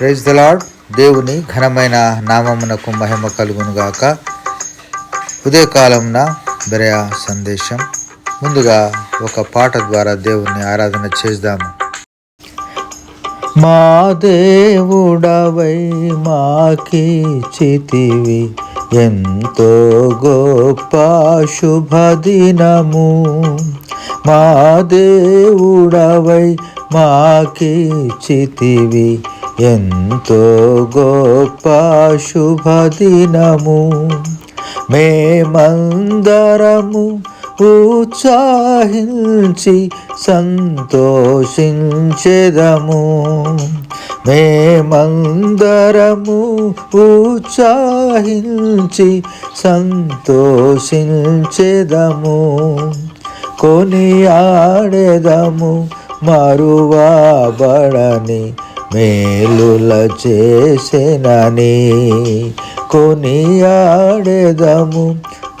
Praise the lord దేవుని ఘనమైన నామమునకు మహిమ కలుగునుగాక. ఉదయకాలంన బెరయ సందేశం. ముందుగా ఒక పాట ద్వారా దేవుణ్ణి ఆరాధన చేద్దాము. మా దేవుడవై మాకి చితివి ఎంతో గొప్ప శుభదినము. మా దేవుడవై మాకి చితివి ఎంతో గొప్ప శుభదినము మేమందరము ఉత్సాహించి సంతోషించెదము. మేమందరము ఉత్సాహించి సంతోషించెదము. కొనియాడెదము మరువాబడని మేలుల చేసెనని కొనియాడేదము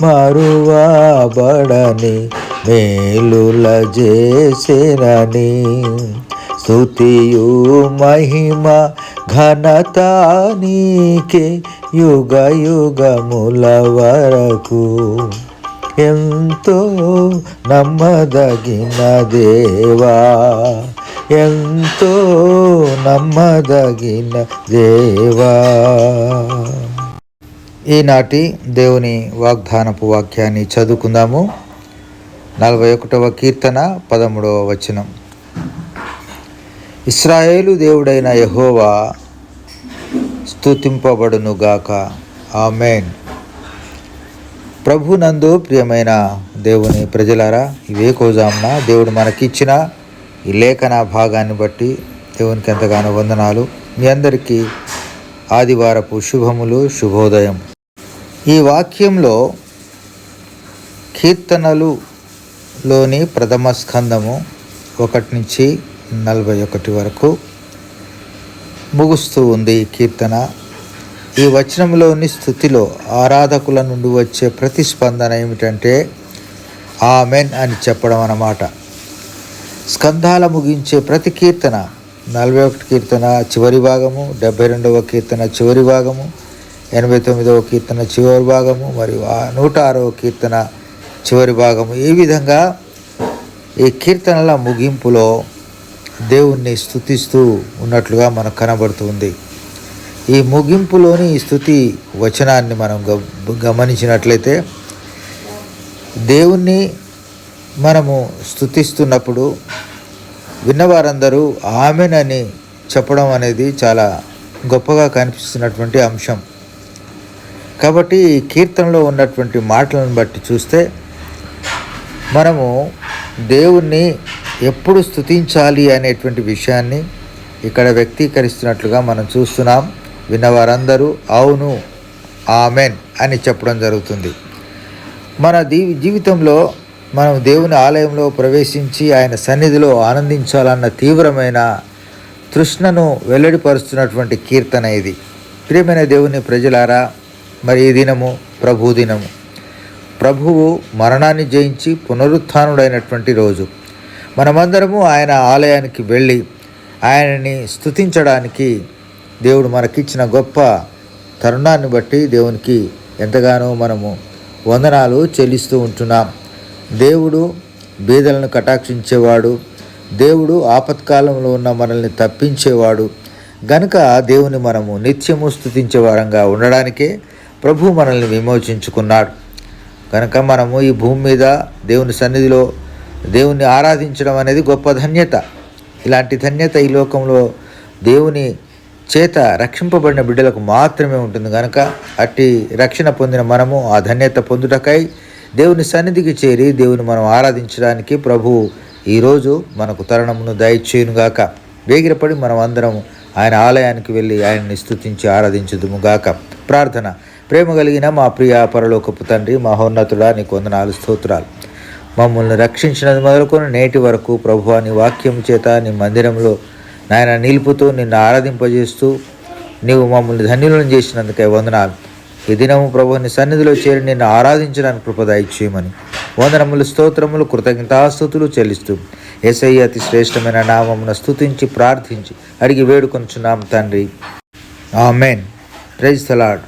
మరువాబడని మేలుల చేసెనని. స్థుతియు మహిమ ఘనత నీకే యుగ యుగముల వరకు. ఎంతో నమ్మదగిన దేవా ఎంతో నమ్మదగిన దేవా. ఈనాటి దేవుని వాగ్దానపు వాక్యాన్ని చదువుకుందాము. నలభై ఒకటవ కీర్తన పదమూడవ వచనం. ఇస్రాయేలు దేవుడైన యహోవా స్తుతింపబడునుగాక. ఆమెన్. ప్రభునందు ప్రియమైన దేవుని ప్రజలారా ఇవే కోజామున దేవుడు మనకిచ్చిన ఈ లేఖన భాగాన్ని బట్టి దేవునికి ఎంతగానో వందనాలు. మీ అందరికీ ఆదివారపు శుభములు శుభోదయం. ఈ వాక్యంలో కీర్తనలులోని ప్రథమ స్కందము ఒకటి నుంచి నలభై ఒకటి వరకు ముగుస్తూ ఉంది కీర్తన. ఈ వచనంలోని స్థుతిలో ఆరాధకుల నుండి వచ్చే ప్రతిస్పందన ఏమిటంటే ఆమెన్ అని చెప్పడం అన్నమాట. స్కంధాల ముగించే ప్రతి కీర్తన నలభై ఒకటి కీర్తన చివరి భాగము డెబ్బై రెండవ కీర్తన చివరి భాగము ఎనభై తొమ్మిదవ కీర్తన చివరి భాగము మరియు ఆ నూట ఆరవ కీర్తన చివరి భాగము. ఈ విధంగా ఈ కీర్తనల ముగింపులో దేవుణ్ణి స్థుతిస్తూ ఉన్నట్లుగా మనకు కనబడుతుంది. ఈ ముగింపులోని స్థుతి వచనాన్ని మనం గ గమనించినట్లయితే దేవుణ్ణి మనము స్థుతిస్తున్నప్పుడు విన్నవారందరూ ఆమెనని చెప్పడం అనేది చాలా గొప్పగా కనిపిస్తున్నటువంటి అంశం. కాబట్టి ఈ కీర్తనలో ఉన్నటువంటి మాటలను బట్టి చూస్తే మనము దేవుణ్ణి ఎప్పుడు స్థుతించాలి అనేటువంటి విషయాన్ని ఇక్కడ వ్యక్తీకరిస్తున్నట్లుగా మనం చూస్తున్నాం. విన్నవారందరూ అవును ఆమెన్ అని చెప్పడం జరుగుతుంది. మన దీ జీవితంలో మనం దేవుని ఆలయంలో ప్రవేశించి ఆయన సన్నిధిలో ఆనందించాలన్న తీవ్రమైన తృష్ణను వెల్లడిపరుస్తున్నటువంటి కీర్తన ఇది. ప్రియమైన దేవుని ప్రజలారా మరి ఈ దినము ప్రభు దినము. ప్రభువు మరణాన్ని జయించి పునరుత్థానుడైనటువంటి రోజు. మనమందరము ఆయన ఆలయానికి వెళ్ళి ఆయనని స్తుతించడానికి దేవుడు మనకిచ్చిన గొప్ప తరుణాన్ని బట్టి దేవునికి ఎంతగానో మనము వందనాలు చెల్లిస్తూ ఉంటున్నాం. దేవుడు బీదలను కటాక్షించేవాడు దేవుడు ఆపత్కాలంలో ఉన్న మనల్ని తప్పించేవాడు. గనుక దేవుని మనము నిత్యము స్థుతించే వారంగా ఉండడానికే ప్రభు మనల్ని విమోచించుకున్నాడు. కనుక మనము ఈ భూమి మీద దేవుని సన్నిధిలో దేవుణ్ణి ఆరాధించడం అనేది గొప్ప ధన్యత. ఇలాంటి ధన్యత ఈ లోకంలో దేవుని చేత రక్షింపబడిన బిడ్డలకు మాత్రమే ఉంటుంది. కనుక అట్టి రక్షణ పొందిన మనము ఆ ధన్యత పొందుటకై దేవుని సన్నిధికి చేరి దేవుని మనం ఆరాధించడానికి ప్రభు ఈరోజు మనకు తరుణమును దయచేయునుగాక. వేగిరపడి మనం అందరం ఆయన ఆలయానికి వెళ్ళి ఆయన్ని స్తుతించి ఆరాధించుదుముగాక. ప్రార్థన. ప్రేమ కలిగిన మా ప్రియ పరలోకపు తండ్రి మహోన్నతుడా నీకు వందనాలు స్తోత్రాలు. మమ్మల్ని రక్షించినది మొదలుకొని నేటి వరకు ప్రభు నీ వాక్యం చేత నీ మందిరంలో నాయన నిలుపుతూ నిన్ను ఆరాధింపజేస్తూ నీవు మమ్మల్ని ధన్యులను చేసినందుకే వందనాలు. ఈ దినము ప్రభు నీ సన్నిధిలో చేరి నిన్ను ఆరాధించడానికి కృపదాయి చేయమని వందనములు స్తోత్రములు కృతజ్ఞతాస్థుతులు చెల్లిస్తూ ఎస్ఐ అతి శ్రేష్టమైన నామమును స్తుతించి ప్రార్థించి అడిగి వేడుకొంచున్నాం తండ్రి. ఆమెన్. Praise salad